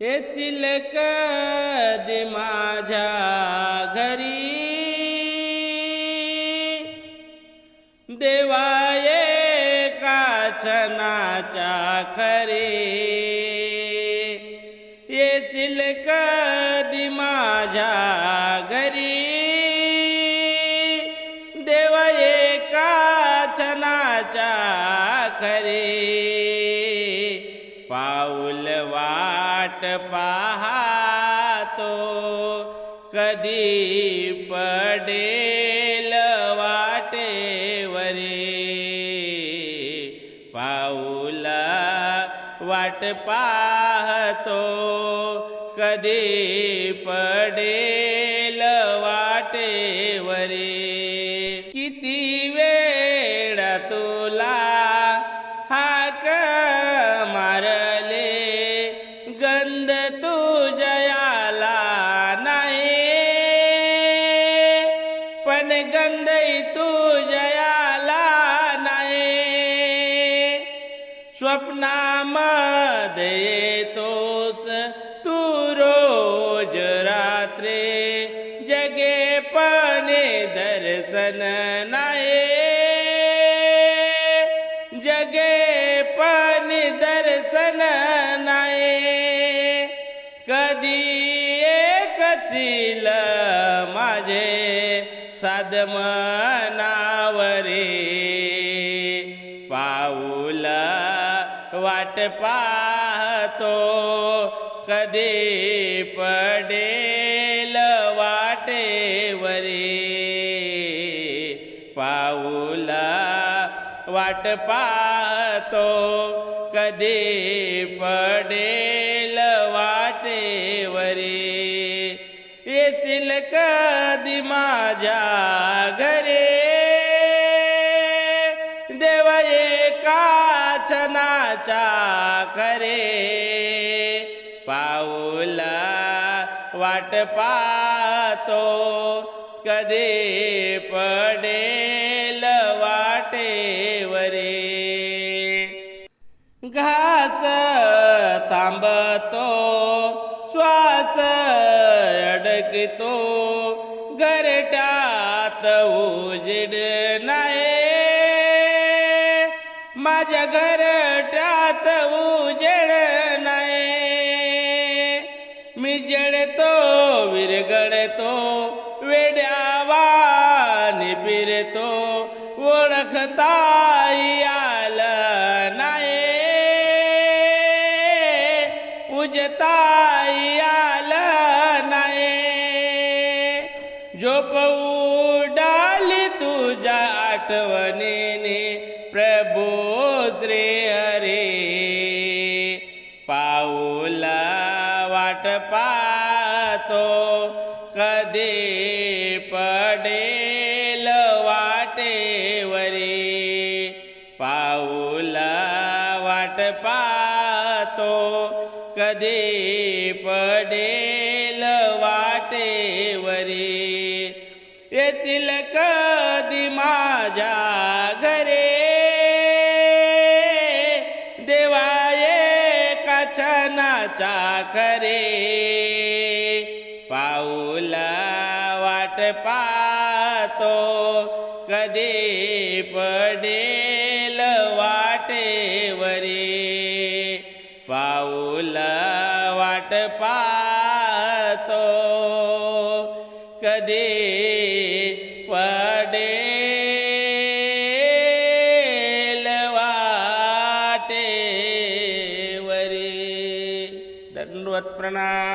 येतील कधी माझ्या घरी. देवाये काचनाच्या खरे. येतील कधी माझ्या घरी. देवाये काचनाच्या खरे. पाहातो कधी पडेल वाटेवरी. पाऊला वाट पाहतो कधी पडेल वाटेवरी. पण तू जयाला नाही. स्वप्नामध्ये तोच तू रोज रात्री. जगे पणे दर्शन नाही. साधमनावरे पाऊल वाट पाहतो कधी पडेल वाटेवरे. पाऊल वाट पाहतो कधी पडेल वाटेवरे. येतील कधी माझ्या घरे. देव एकाचनाचा करे पाऊला वाट पातो कधी पडेल वाटेवरे. घाच थांबतो श्वास अडकतो गरट्यात उजड नाही. माझ्या घरट्यात उजेड नाही. मी जडतो विरगडतो वेड्यावानी फिरतो ओळखता आलं नाही. उजता झोप डाली तुझ्या आठवणीने प्रभू श्री हरे. पाऊला वाट पातो कधी पडेल वाटेवरी. पाऊला वाट पातो कधी पडेल वाटेवरी. येतील कधी माझ्या घरे. देवाये काचनाचा करे पाऊला वाट पातो कधी पडेल वाटेवरी. पाऊला वाट पातो कधी वाटेवरी प्रणाम